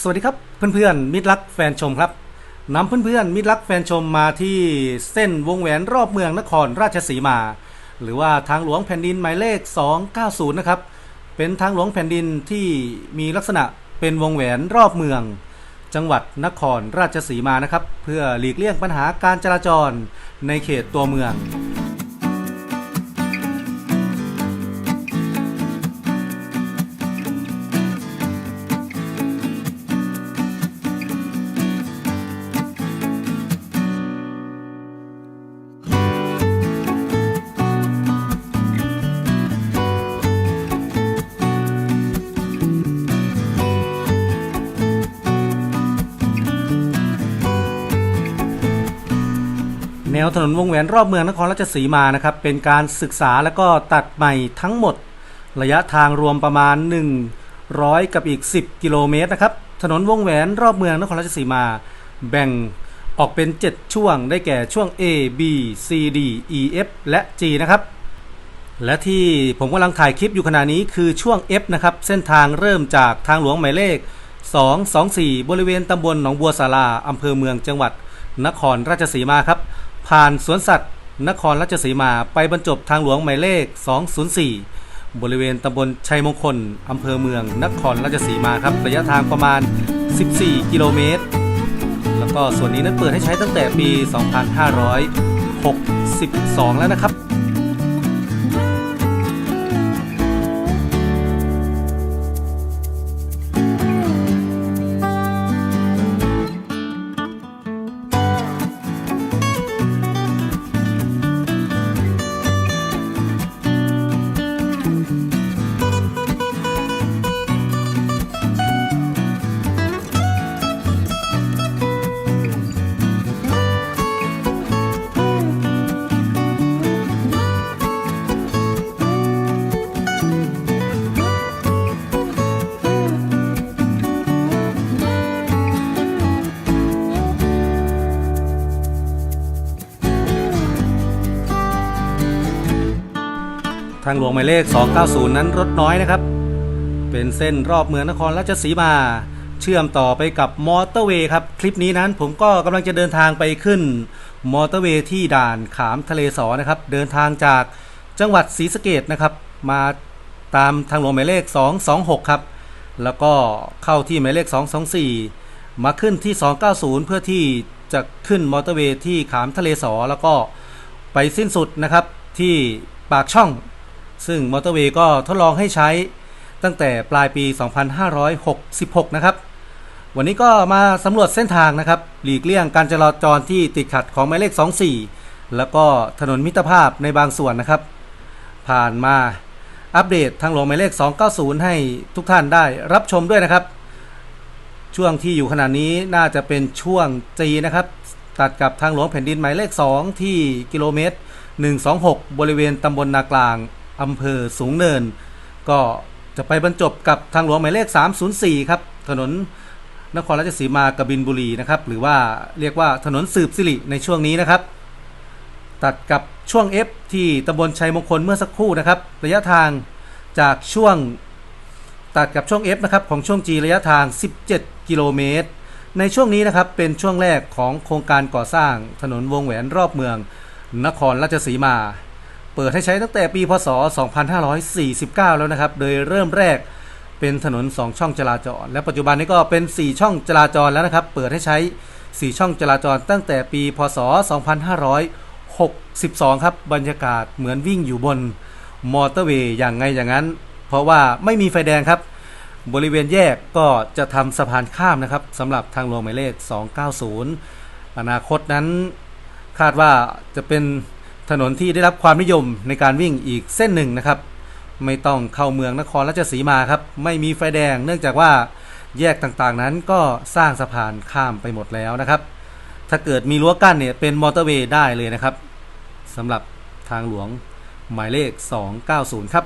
สวัสดีครับเพื่อนๆมิตรรักแฟนชมครับนำเพื่อนๆมิตรรักแฟนชมมาที่เส้นวงแหวนรอบเมืองนครราชสีมา หรือว่าทางหลวงแผ่นดินหมายเลข 290 นะครับ เป็นทางหลวงแผ่นดินที่มีลักษณะเป็นวงแหวนรอบเมือง จังหวัดนครราชสีมานะครับ เพื่อหลีกเลี่ยงปัญหาการจราจรในเขตตัวเมือง แนวถนนวงแหวนรอบเมืองนครราชสีมานะครับเป็นการศึกษาแล้วก็ตัดใหม่ทั้งหมด ระยะทางรวมประมาณ 100 กับอีก 10 กิโลเมตรนะครับถนนวงแหวนรอบเมืองนครราชสีมา แบ่งออกเป็น 7 ช่วงได้แก่ช่วง A B C D E F และ G นะครับและที่ผมกำลังถ่ายคลิปอยู่ขณะนี้คือช่วง F นะครับเส้นทางเริ่มจากทางหลวงหมายเลข 224 บริเวณตำบลหนองบัวสาราอำเภอเมืองจังหวัดนครราชสีมาครับ ผ่านสวนสัตว์ นครราชสีมาไปบรรจบทางหลวงหมายเลข 204 บริเวณตำบลชัยมงคลอำเภอเมือง นครราชสีมาครับ ระยะทางประมาณ 14 กิโลเมตร แล้วก็ส่วนนี้นั้นเปิดให้ใช้ตั้งแต่ปี 2562 แล้วนะครับ ทางหลวงหมายเลข 290 นั้นรถน้อยนะครับ เป็นเส้นรอบเมืองนครราชสีมา เชื่อมต่อไปกับมอเตอร์เวย์ครับ คลิปนี้นั้นผมก็กำลังจะเดินทางไปขึ้น มอเตอร์เวย์ที่ด่านขามทะเลสอนะครับ เดินทางจากจังหวัดศรีสะเกดนะครับ มาตามทางหลวงหมายเลข 226 ครับ แล้วก็เข้าที่หมายเลข 224 มาขึ้นที่ 290 เพื่อที่จะขึ้นมอเตอร์เวย์ที่ขามทะเลสอแล้วก็ไปสิ้นสุดนะครับที่ปากช่อง ซึ่งมอเตอร์เวย์ก็ทดลองให้ใช้ตั้งแต่ปลายปี 2566 นะครับ วันนี้ก็มาสำรวจเส้นทางนะครับ หลีกเลี่ยงการจราจรที่ติดขัดของหมายเลข 24 แล้วก็ถนนมิตรภาพในบางส่วนนะครับ ผ่านมาอัปเดตทางหลวงหมายเลข 290 ให้ทุกท่านได้รับชมด้วยนะครับ ช่วงที่อยู่ขณะนี้น่าจะเป็นช่วงจีนะครับ ตัดกับทางหลวงแผ่นดินหมายเลข 2 ที่กิโลเมตร 126 บริเวณตำบลนากลาง อำเภอสูงเนิน ก็จะไปบรรจบกับทางหลวงหมายเลข 304 ครับ ถนนนครราชสีมากบินบุรีนะครับ หรือว่าเรียกว่าถนนสืบสิริในช่วงนี้นะครับ ตัดกับช่วง F ที่ตำบลชัยมงคลเมื่อสักครู่นะครับ ระยะทางจากช่วงตัดกับช่วง F นะครับของช่วง G ระยะทาง 17 กิโลเมตร ในช่วงนี้นะครับเป็นช่วงแรกของโครงการก่อสร้างถนนวงแหวนรอบเมือง นครราชสีมา เปิดให้ใช้ตั้งแต่ปีพศ 2549 แล้วนะครับ โดยเริ่มแรกเป็นถนน 2 ช่องจราจร และปัจจุบันนี้ก็เป็น 4 ช่องจราจรแล้วนะครับ เปิดให้ใช้ 4 ช่องจราจร ตั้งแต่ปีพศ 2562 ครับ บรรยากาศเหมือนวิ่งอยู่บนมอเตอร์เวย์อย่างไงอย่างนั้น เพราะว่าไม่มีไฟแดงครับ บริเวณแยกก็จะทำสะพานข้ามนะครับสำหรับทางหลวงหมายเลข 290 อนาคตนั้นคาดว่าจะเป็น ถนนที่ได้รับความนิยมในการวิ่งอีกเส้นหนึ่งนะครับ ไม่ต้องเข้าเมืองนครราชสีมาครับ ไม่มีไฟแดง เนื่องจากว่าแยกต่างๆนั้นก็สร้างสะพานข้ามไปหมดแล้วนะครับ ถ้าเกิดมีรั้วกั้นเนี่ยเป็นมอเตอร์เวย์ได้เลยนะครับสำหรับทางหลวงหมายเลข 290 ครับ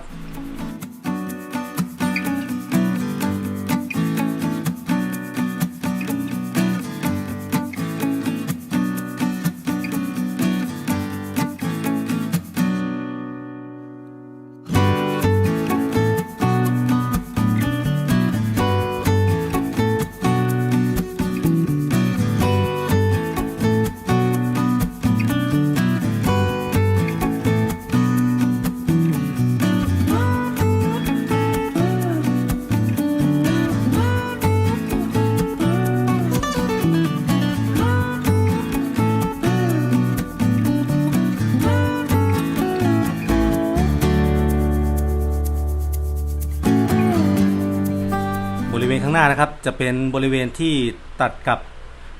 างหน้านะครับ จะเป็นบริเวณที่ตัดกับ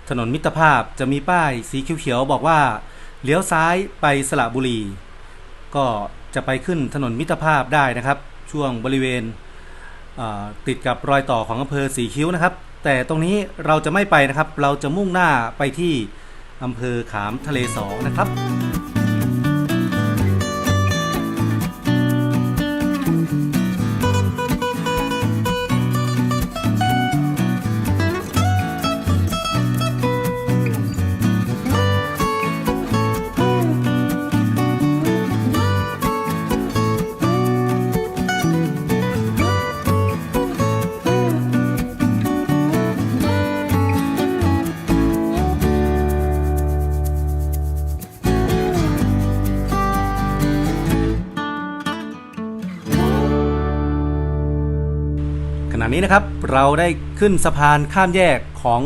ถนนมิตรภาพ จะมีป้ายสีเขียวๆบอกว่าเลี้ยวซ้ายไปสระบุรี ก็จะไปขึ้นถนนมิตรภาพได้นะครับ ช่วงบริเวณติดกับรอยต่อของอำเภอสีคิ้วนะครับ แต่ตรงนี้เราจะไม่ไปนะครับ เราจะมุ่งหน้าไปที่อำเภอขามทะเลสองนะครับ นี้นะครับ เราได้ขึ้นสะพานข้ามแยกของ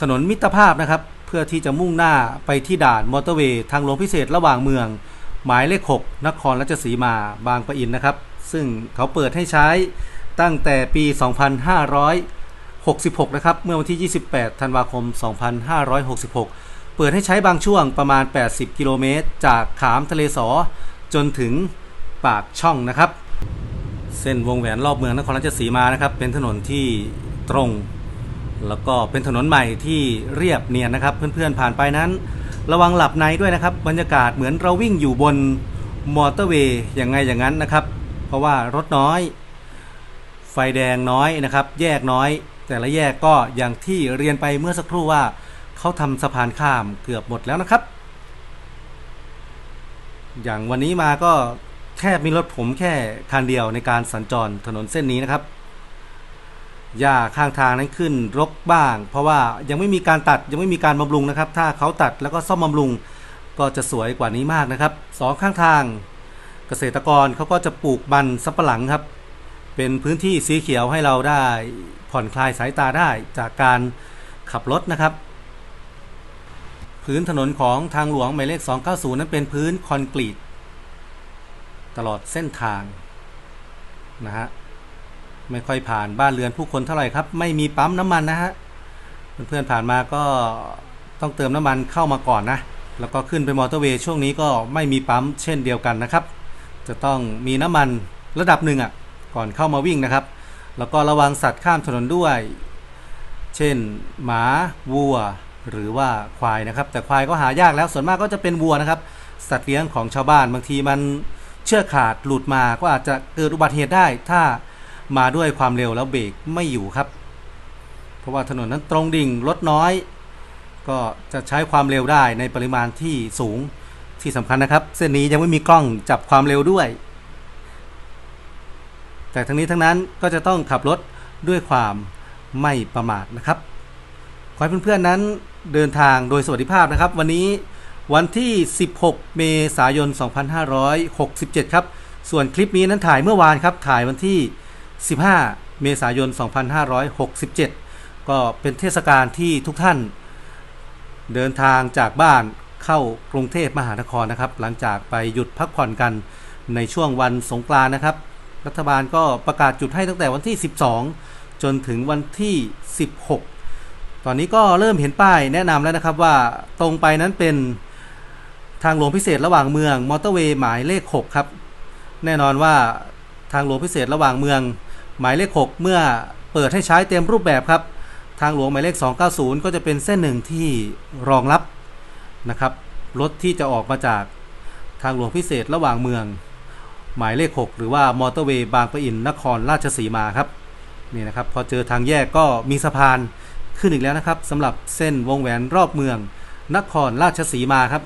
ถนนมิตรภาพนะครับ เพื่อที่จะมุ่งหน้าไปที่ด่านมอเตอร์เวย์ทางหลวงพิเศษระหว่างเมือง หมายเลข 6 นครราชสีมาบางปะอินนะครับ ซึ่งเขาเปิดให้ใช้ตั้งแต่ปี 2566 นะครับ เมื่อวันที่ 28 ธันวาคม 2566 เปิดให้ใช้บางช่วงประมาณ 80 กิโลเมตร จากขามทะเลสอจนถึงปากช่องนะครับ เส้นวงแหวนรอบเมืองนครราชสีมานะครับ เป็นถนนที่ตรง แล้วก็เป็นถนนใหม่ที่เรียบเนียนนะครับ เพื่อนๆผ่านไปนั้น ระวังหลับในด้วยนะครับ บรรยากาศเหมือนเราวิ่งอยู่บนมอเตอร์เวย์อย่างไงอย่างนั้นนะครับ เพราะว่ารถน้อย ไฟแดงน้อยนะครับ แยกน้อย แต่ละแยกก็อย่างที่เรียนไปเมื่อสักครู่ว่าเขาทำสะพานข้ามเกือบหมดแล้วนะครับ อย่างวันนี้มาก็ แค่มีรถผมแค่คันเดียวในการสัญจรถนนเส้นนี้นะครับหญ้าข้างทางนั้นขึ้นรกบ้าง เพราะว่ายังไม่มีการตัดยังไม่มีการบำรุงนะครับ ถ้าเขาตัดแล้วก็ซ่อมบำรุงก็จะสวยกว่านี้มากนะครับสองข้างทาง เกษตรกรเขาก็จะปลูกมันสับปะหลังครับ เป็นพื้นที่สีเขียวให้เราได้ผ่อนคลายสายตาได้จากการขับรถนะครับ พื้นถนนของทางหลวงหมายเลข 290 นั้นเป็นพื้นคอนกรีต ตลอดเส้นทางนะฮะไม่ค่อยผ่านบ้านเรือนผู้คนเท่าไหร่ครับ ไม่มีปั๊มน้ำมันนะฮะเพื่อนๆผ่านมาก็ต้องเติมน้ำมันเข้ามาก่อนนะแล้วก็ขึ้นไปมอเตอร์เวย์ช่วงนี้ก็ไม่มีปั๊มเช่นเดียวกันนะครับ จะต้องมีน้ำมันระดับหนึ่งอะก่อนเข้ามาวิ่งนะครับ แล้วก็ระวังสัตว์ข้ามถนนด้วย เช่น หมาวัว หรือว่าควายนะครับ แต่ควายก็หายากแล้วส่วนมากก็จะเป็นวัวนะครับ สัตว์เลี้ยงของชาวบ้านบางทีมัน เชือกขาดหลุดมาก็อาจจะเกิดอุบัติเหตุได้ ถ้ามาด้วยความเร็วแล้วเบรกไม่อยู่ครับ เพราะว่าถนนนั้นตรงดิ่งรถน้อย ก็จะใช้ความเร็วได้ในปริมาณที่สูงที่สำคัญนะครับ เส้นนี้ยังไม่มีกล้องจับความเร็วด้วย แต่ทั้งนี้ทั้งนั้นก็จะต้องขับรถด้วยความไม่ประมาทนะครับขอให้เพื่อนๆนั้นเดินทางโดยสวัสดิภาพนะครับ วันนี้ วันที่ 16 เมษายน 2567 ครับ ส่วนคลิปนี้นั้นถ่ายเมื่อวานครับ ถ่ายวันที่ 15 เมษายน 2567 ก็เป็นเทศกาลที่ทุกท่าน เดินทางจากบ้านเข้ากรุงเทพมหานครนะครับ หลังจากไปหยุดพักผ่อนกันในช่วงวันสงกรานต์นะครับ รัฐบาลก็ประกาศจุดให้ตั้งแต่วันที่ 12 จนถึงวันที่ 16 ตอนนี้ก็เริ่มเห็นป้ายแนะนำแล้วนะครับว่าตรงไปนั้นเป็น ทางหลวงพิเศษระหว่างเมืองมอเตอร์เวย์หมายเลข 6 ครับ แน่นอนว่าทางหลวงพิเศษระหว่างเมือง หมายเลข 6 เมื่อเปิดให้ใช้เต็มรูปแบบครับ ทางหลวงหมายเลข 290 ก็จะเป็นเส้นหนึ่งที่รองรับนะครับรถที่จะออกมาจากทางหลวงพิเศษระหว่างเมือง หมายเลข 6 หรือว่ามอเตอร์เวย์บางปะอินนครราชสีมาครับนี่นะครับพอเจอทางแยกก็มีสะพานขึ้นอีกแล้วนะครับสำหรับเส้นวงแหวนรอบเมือง นครราชสีมาครับ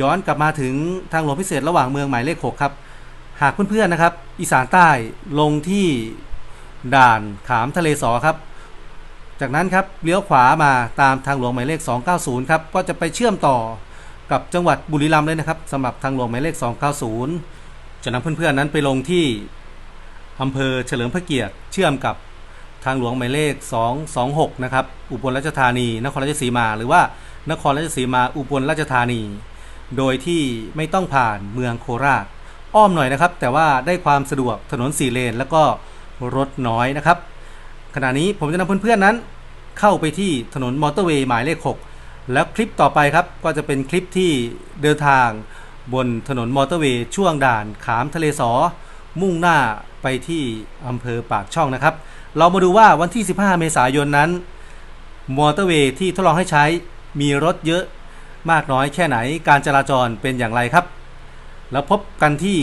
ย้อนกลับมาถึงทางหลวงพิเศษระหว่างเมืองหมายเลข 6 ครับ หากเพื่อนๆนะครับ อีสานใต้ลงที่ด่านขามทะเลสอครับ จากนั้นครับเลี้ยวขวามาตามทางหลวงหมายเลข 290 ครับ ก็จะไปเชื่อมต่อกับจังหวัดบุรีรัมย์เลยนะครับสำหรับทางหลวงหมายเลข 290 จะนำเพื่อนๆนั้นไปลงที่อำเภอเฉลิมพระเกียรติเชื่อมกับทางหลวงหมายเลข 226 นะครับ อุบลราชธานี นครราชสีมา หรือว่านครราชสีมา อุบลราชธานี โดยที่ไม่ต้องผ่านเมืองโคราช อ้อมหน่อยนะครับ แต่ว่าได้ความสะดวกถนนสี่เลน แล้วก็รถน้อยนะครับ ขณะนี้ผมจะนำเพื่อนๆนั้น เข้าไปที่ถนนมอเตอร์เวย์หมายเลข 6 แล้วคลิปต่อไปครับก็จะเป็นคลิปที่เดินทางบนถนนมอเตอร์เวย์ช่วงด่านขามทะเลสอ มุ่งหน้าไปที่อำเภอปากช่องนะครับ เรามาดูว่าวันที่ 15 เมษายนนั้น มอเตอร์เวย์ที่ทดลองให้ใช้มีรถเยอะ มากน้อยแค่ไหนการจราจรเป็นอย่างไรครับ แล้วพบกันที่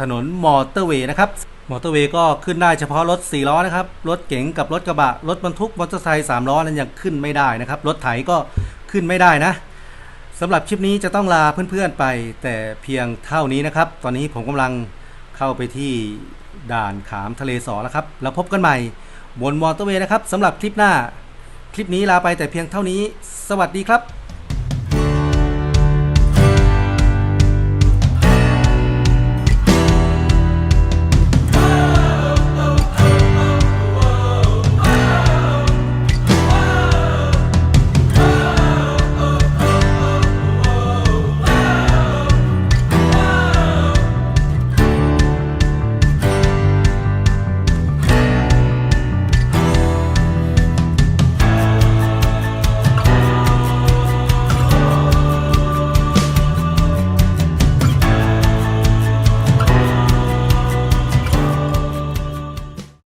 ถนนมอเตอร์เวย์นะครับมอเตอร์เวย์ก็ขึ้นได้เฉพาะรถ 4 ล้อนะครับ รถเก๋งกับรถกระบะ รถบรรทุกมอเตอร์ไซค์3ล้อนั้นยังขึ้นไม่ได้นะครับ รถไถก็ขึ้นไม่ได้นะสำหรับคลิปนี้จะต้องลาเพื่อนๆไปแต่เพียงเท่านี้นะครับ ตอนนี้ผมกำลังเข้าไปที่ด่านขามทะเลสอแล้วครับ แล้วพบกันใหม่บนมอเตอร์เวย์นะครับสำหรับคลิปหน้า คลิปนี้ลาไปแต่เพียงเท่านี้ สวัสดีครับ